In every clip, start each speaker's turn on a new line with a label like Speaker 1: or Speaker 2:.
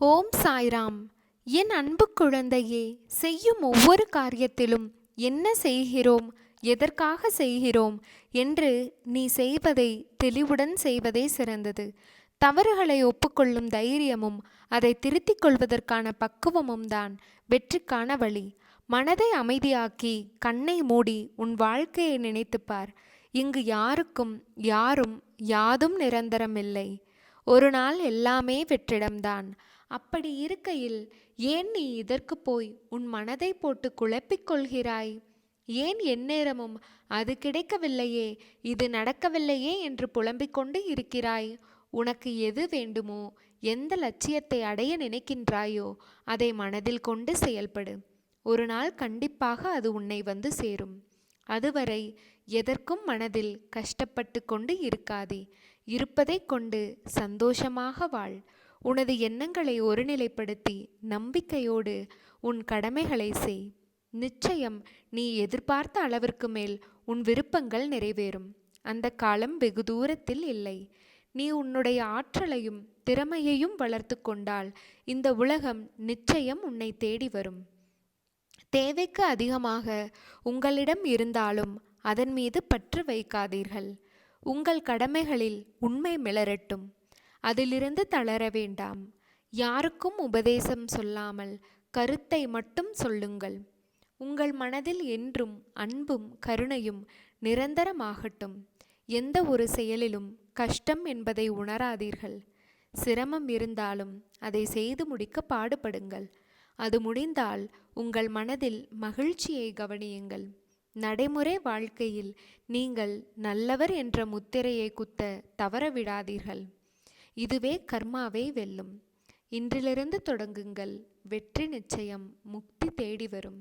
Speaker 1: ஓம் சாய்ராம். என் அன்பு குழந்தையே செய்யும் ஒவ்வொரு காரியத்திலும் என்ன செய்கிறோம்? எதற்காக செய்கிறோம்? என்று நீ செய்வதை தெளிவுடன் செய்வதே சிறந்தது. தவறுகளை ஒப்புக்கொள்ளும் தைரியமும் அதை திருத்திக் கொள்வதற்கான பக்குவமும் தான் வெற்றிக்கான வழி. மனதை அமைதியாக்கி கண்ணை மூடி உன் வாழ்க்கையை நினைத்துப்பார். இங்கு யாருக்கும் யாரும் யாதும் நிரந்தரமில்லை. ஒரு நாள் எல்லாமே வெற்றிடம்தான். அப்படி இருக்கையில் ஏன் நீ இதற்கு போய் உன் மனதை போட்டு குழப்பிக் கொள்கிறாய் ஏன் எந்நேரமும் அது கிடைக்கவில்லையே இது நடக்கவில்லையே என்று புலம்பிக் கொண்டு இருக்கிறாய்? உனக்கு எது வேண்டுமோ எந்த லட்சியத்தை அடைய நினைக்கின்றாயோ அதை மனதில் கொண்டு செயல்படு. ஒரு நாள் கண்டிப்பாக அது உன்னை வந்து சேரும். அதுவரை எதற்கும் மனதில் கஷ்டப்பட்டு கொண்டு இருக்காதே. இருப்பதை கொண்டு சந்தோஷமாக வாழ். உனது எண்ணங்களை ஒருநிலைப்படுத்தி நம்பிக்கையோடு உன் கடமைகளை செய். நிச்சயம் நீ எதிர்பார்த்த அளவிற்கு மேல் உன் விருப்பங்கள் நிறைவேறும். அந்த காலம் வெகு தூரத்தில் இல்லை. நீ உன்னுடைய ஆற்றலையும் திறமையையும் வளர்த்து கொண்டால் இந்த உலகம் நிச்சயம் உன்னை தேடி வரும். தேவைக்கு அதிகமாக உங்களிடம் இருந்தாலும் அதன் மீது பற்று வைக்காதீர்கள். உங்கள் கடமைகளில் உண்மை மிளரட்டும். அதிலிருந்து தளர வேண்டாம். யாருக்கும் உபதேசம் சொல்லாமல் கருத்தை மட்டும் சொல்லுங்கள். உங்கள் மனதில் என்றும் அன்பும் கருணையும் நிரந்தரமாகட்டும். எந்த ஒரு செயலிலும் கஷ்டம் என்பதை உணராதீர்கள். சிரமம் இருந்தாலும் அதை செய்து முடிக்க பாடுபடுங்கள். அது முடிந்தால் உங்கள் மனதில் மகிழ்ச்சியை கவனியுங்கள். நடைமுறை வாழ்க்கையில் நீங்கள் நல்லவர் என்ற முத்திரையை குத்த தவறவிடாதீர்கள். இதுவே கர்மாவை வெல்லும். இன்றிலிருந்து தொடங்குங்கள். வெற்றி நிச்சயம் முக்தி தேடி வரும்.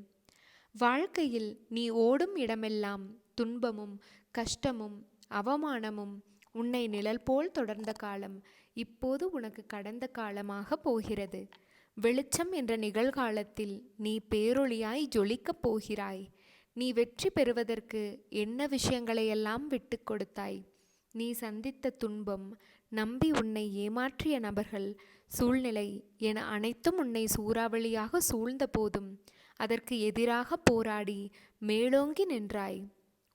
Speaker 1: வாழ்க்கையில் நீ ஓடும் இடமெல்லாம் துன்பமும் கஷ்டமும் அவமானமும் உன்னை நிழல் போல் தொடர்ந்த காலம் இப்போது உனக்கு கடந்த காலமாக போகிறது. வெளிச்சம் என்ற நிகழ்காலத்தில் நீ பேரொளியாய் ஜொலிக்கப் போகிறாய். நீ வெற்றி பெறுவதற்கு என்ன விஷயங்களையெல்லாம் விட்டு கொடுத்தாய்? நீ சந்தித்த துன்பம் நம்பி உன்னை ஏமாற்றிய நபர்கள் சூழ்நிலை என அனைத்தும் உன்னை சூறாவளியாக சூழ்ந்த போதும் அதற்கு எதிராக போராடி மேலோங்கி நின்றாய்.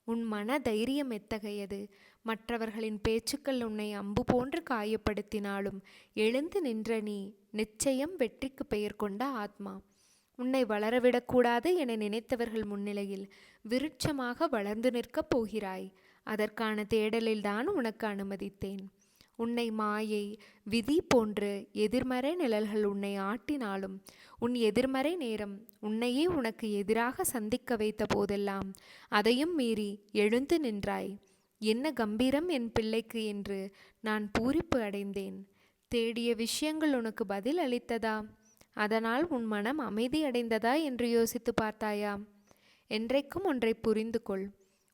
Speaker 1: உன் மன தைரியம் எத்தகையது? மற்றவர்களின் பேச்சுக்கள் உன்னை அம்பு போன்று காயப்படுத்தினாலும் எழுந்து நின்ற நீ நிச்சயம் வெற்றிக்கு பெயர் கொண்ட ஆத்மா. உன்னை வளரவிடக்கூடாது என நினைத்தவர்கள் முன்னிலையில் விருட்சமாக வளர்ந்து நிற்கப் போகிறாய். அதற்கான தேடலில்தான் உனக்கு அனுமதித்தேன். உன்னை மாயை விதி போன்று எதிர்மறை நிழல்கள் உன்னை ஆட்டினாலும் உன் எதிர்மறை நேரம் உன்னையே உனக்கு எதிராக சந்திக்க வைத்த போதெல்லாம் அதையும் மீறி எழுந்து நின்றாய். என்ன கம்பீரம் என் பிள்ளைக்கு என்று நான் பூரிப்பு அடைந்தேன். தேடிய விஷயங்கள் உனக்கு பதில் அளித்ததா? அதனால் உன் மனம் அமைதியடைந்ததா என்று யோசித்து பார்த்தாயா? என்றைக்கும் ஒன்றை புரிந்து கொள்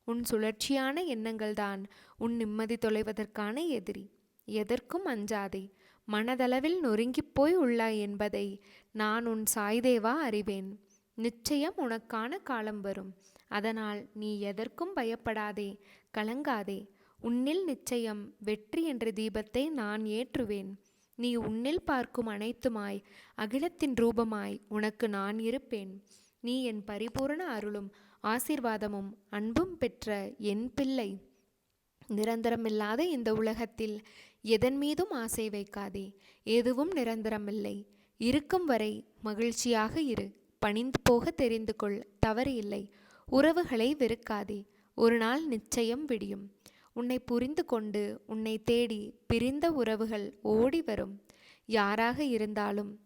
Speaker 1: உன் சுழற்சியான எண்ணங்கள்தான் உன் நிம்மதி தொலைவதற்கான எதிரி. எதற்கும் அஞ்சாதே. மனதளவில் நொறுங்கிப் போய் உள்ளாய் என்பதை நான் உன் சாய்தேவா அறிவேன். நிச்சயம் உனக்கான காலம் வரும். அதனால் நீ எதற்கும் பயப்படாதே. கலங்காதே. உன்னில் நிச்சயம் வெற்றி என்ற தீபத்தை நான் ஏற்றுவேன். நீ உன்னில் பார்க்கும் அனைத்துமாய் அகிலத்தின் ரூபமாய் உனக்கு நான் இருப்பேன். நீ என் பரிபூரண அருளும் ஆசீர்வாதமும் அன்பும் பெற்ற என் பிள்ளை. நிரந்தரமில்லாத இந்த உலகத்தில் எதன் மீதும் ஆசை வைக்காதே. எதுவும் நிரந்தரமில்லை. இருக்கும் வரை மகிழ்ச்சியாக இரு. பணிந்து போக தெரிந்து கொள். தவறு இல்லை. உறவுகளை வெறுக்காதே. ஒரு நாள் நிச்சயம் விடியும். உன்னை புரிந்து கொண்டு உன்னை தேடி பிரிந்த உறவுகள் ஓடி வரும். யாராக இருந்தாலும்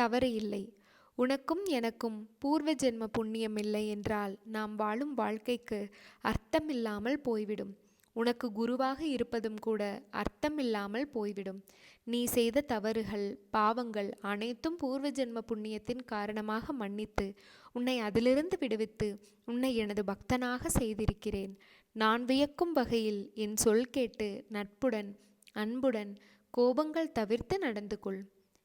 Speaker 1: தவறு இல்லை. உனக்கும் எனக்கும் பூர்வ ஜென்ம புண்ணியம் இல்லை என்றால் நாம் வாழும் வாழ்க்கைக்கு அர்த்தமில்லாமல் போய்விடும். உனக்கு குருவாக இருப்பதும் கூட அர்த்தமில்லாமல் போய்விடும். நீ செய்த தவறுகள் பாவங்கள் அனைத்தும் பூர்வ ஜென்ம புண்ணியத்தின் காரணமாக மன்னித்து உன்னை அதிலிருந்து விடுவித்து உன்னை எனது பக்தனாக செய்திருக்கிறேன். நான் வியக்கும் வகையில் என் சொல் கேட்டு நட்புடன் அன்புடன் கோபங்கள் தவிர்த்து நடந்து கொள்.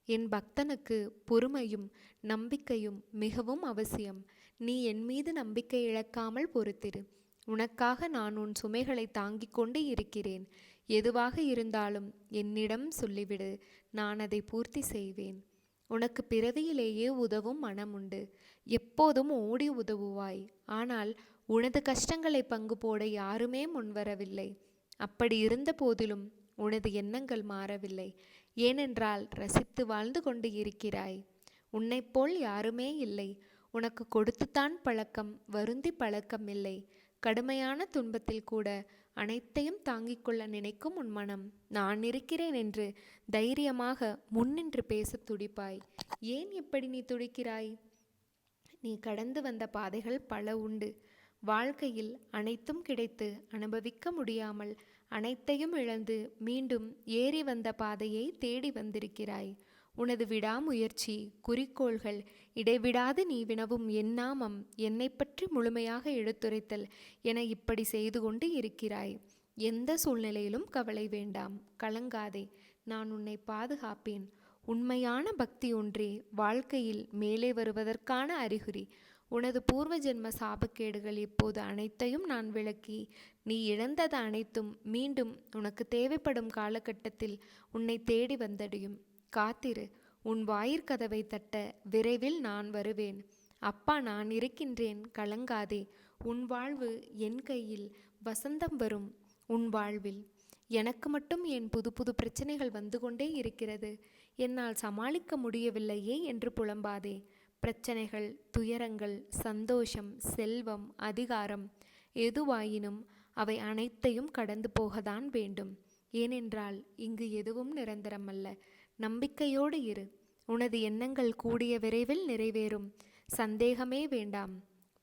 Speaker 1: என் பக்தனுக்கு பொறுமையும் நம்பிக்கையும் மிகவும் அவசியம். நீ என் மீது நம்பிக்கை இழக்காமல் பொறுத்திரு. உனக்காக நான் உன் சுமைகளை தாங்கிக் கொண்டு இருக்கிறேன். எதுவாக இருந்தாலும் என்னிடம் சொல்லிவிடு. நான் அதை பூர்த்தி செய்வேன். உனக்கு பிறவியிலேயே உதவும் மனம் உண்டு. எப்போதும் ஓடி உதவுவாய். ஆனால் உனது கஷ்டங்களை பங்கு போட யாருமே முன்வரவில்லை. அப்படி இருந்த போதிலும் உனது எண்ணங்கள் மாறவில்லை. ஏனென்றால் ரசித்து வாழ்ந்து கொண்டு இருக்கிறாய். உன்னைப்போல் யாருமே இல்லை. உனக்கு கொடுத்துத்தான் பழக்கம் வருந்தி பழக்கம் இல்லை. கடுமையான துன்பத்தில் கூட அனைத்தையும் தாங்கிக் கொள்ள நினைக்கும் உன் மனம். நான் இருக்கிறேன் என்று தைரியமாக முன்னின்று பேச துடிப்பாய். ஏன் இப்படி நீ துடிக்கிறாய்? நீ கடந்து வந்த பாதைகள் பல உண்டு. வாழ்க்கையில் அனைத்தும் கிடைத்து அனுபவிக்க முடியாமல் அனைத்தையும் இழந்து மீண்டும் ஏறி வந்த பாதையை தேடி வந்திருக்கிறாய். உனது விடாமுயற்சி குறிக்கோள்கள் இடைவிடாது நீ வினவும் என் நாமம் என்னை பற்றி முழுமையாக எடுத்துரைத்தல் என இப்படி செய்து கொண்டு இருக்கிறாய். எந்த சூழ்நிலையிலும் கவலை வேண்டாம். கலங்காதே. நான் உன்னை பாதுகாப்பேன். உண்மையான பக்தி ஒன்றே வாழ்க்கையில் மேலே வருவதற்கான அறிகுறி. உனது பூர்வ ஜென்ம சாபக்கேடுகள் இப்போது அனைத்தையும் நான் விளக்கி நீ இழந்தது அனைத்தும் மீண்டும் உனக்கு தேவைப்படும் காலகட்டத்தில் உன்னை தேடி வந்தடையும். காத்திரு உன் வாயிற்கதவை தட்ட விரைவில் நான் வருவேன். அப்பா நான் இருக்கின்றேன் கலங்காதே. உன் வாழ்வு என் கையில் வசந்தம் வரும் உன் வாழ்வில். எனக்கு மட்டும் என் புது புது பிரச்சனைகள் வந்து கொண்டே இருக்கிறது. என்னால் சமாளிக்க முடியவில்லையே என்று புலம்பாதே. பிரச்சனைகள் துயரங்கள் சந்தோஷம் செல்வம் அதிகாரம் எதுவாயினும் அவை அனைத்தையும் கடந்து போகத்தான் வேண்டும். ஏனென்றால் இங்கு எதுவும் நிரந்தரமல்ல. நம்பிக்கையோடு இரு. உனது எண்ணங்கள் கூடிய விரைவில் நிறைவேறும். சந்தேகமே வேண்டாம்.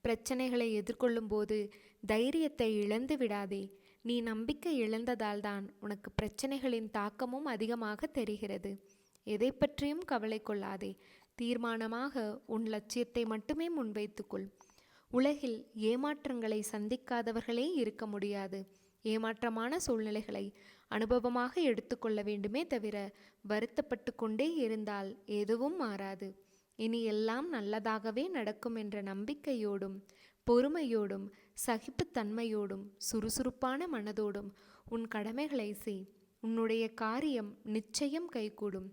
Speaker 1: பிரச்சனைகளை எதிர்கொள்ளும் போது தைரியத்தை இழந்து விடாதே. நீ நம்பிக்கை இழந்ததால்தான் உனக்கு பிரச்சனைகளின் தாக்கமும் அதிகமாக தெரிகிறது. எதை பற்றியும் கவலை கொள்ளாதே. தீர்மானமாக உன் லட்சியத்தை மட்டுமே முன்வைத்துக்கொள். உலகில் ஏமாற்றங்களை சந்திக்காதவர்களே இருக்க முடியாது. ஏமாற்றமான சூழ்நிலைகளை அனுபவமாக எடுத்துக்கொள்ள வேண்டுமே தவிர வருத்தப்பட்டு கொண்டே இருந்தால் எதுவும் மாறாது. இனி எல்லாம் நல்லதாகவே நடக்கும் என்ற நம்பிக்கையோடும் பொறுமையோடும் சகிப்புத்தன்மையோடும் சுறுசுறுப்பான மனதோடும் உன் கடமைகளை செய். உன்னுடைய காரியம் நிச்சயம் கைகூடும்.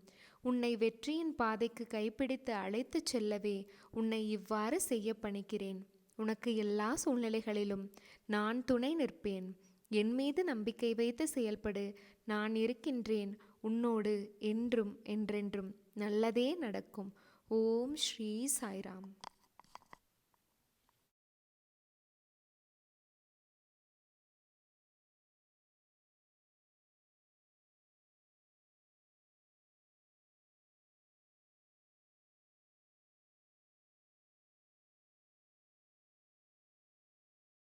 Speaker 1: உன்னை வெற்றியின் பாதைக்கு கைப்பிடித்து அழைத்துச் செல்லவே உன்னை இவ்வாறு செய்ய பணிக்கிறேன். உனக்கு எல்லா சூழ்நிலைகளிலும் நான் துணை நிற்பேன். என் மீது நம்பிக்கை வைத்து செயல்படு. நான் இருக்கின்றேன். உன்னோடு என்றும் என்றென்றும் நல்லதே நடக்கும். ஓம் ஸ்ரீ சாய்ராம்.